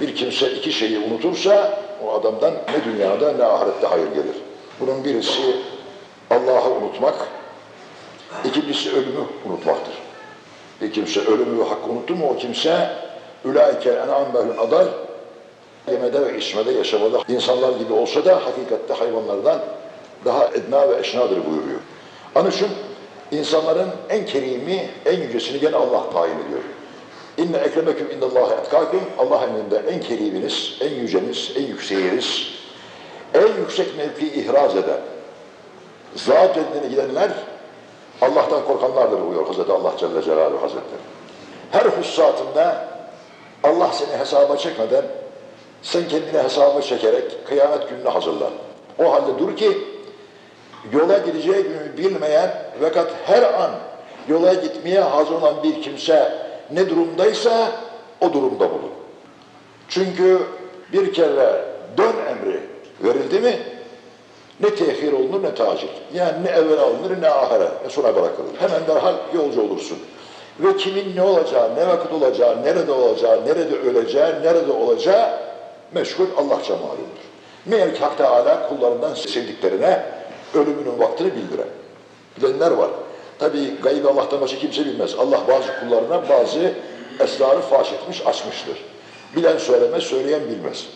Bir kimse iki şeyi unutursa o adamdan ne dünyada ne ahirette hayır gelir. Bunun birisi Allah'ı unutmak, ikincisi ölümü unutmaktır. Bir kimse ölümü ve hakkı unuttu mu o kimse ulaike en'am behlun adar yemede ve içmede yaşamada insanlar gibi olsa da hakikatte hayvanlardan daha edna ve eşnadır buyuruyor. İçin insanların en kerimi, en yücesini gene Allah tayin ediyor. İnne ekremeküm indallahi etkâküm Allah emrinde en keriminiz, en yüceniz, en yükseğiniz, en yüksek mevki ihraz eden, zat kendine gidenler Allah'tan korkanlardır buyuruyor Hazreti Allah Celle Celaluhu Hazretleri. Her hususatında Allah seni hesaba çekmeden sen kendini hesaba çekerek kıyamet gününe hazırlan. O halde dur ki yola gideceği günü bilmeyen fakat her an yola gitmeye hazır olan bir kimse ne durumdaysa o durumda bulun. Çünkü bir kere dön emri verildi mi ne tehir olunur ne tacil. Yani ne evvel alınır ne ahire, ne sonra bırakılır. Hemen derhal yolcu olursun. Ve kimin ne olacağı, ne vakit olacağı, nerede olacağı, nerede öleceği, nerede olacağı meşgul Allahça malumdur. Meğer ki Hak kullarından sevdiklerine ölümünün vaktini bildiren. Bilenler var. Tabi gaybi Allah'tan başka kimse bilmez. Allah bazı kullarına bazı esrarı faş etmiş, açmıştır. Bilen söylemez, söyleyen bilmez.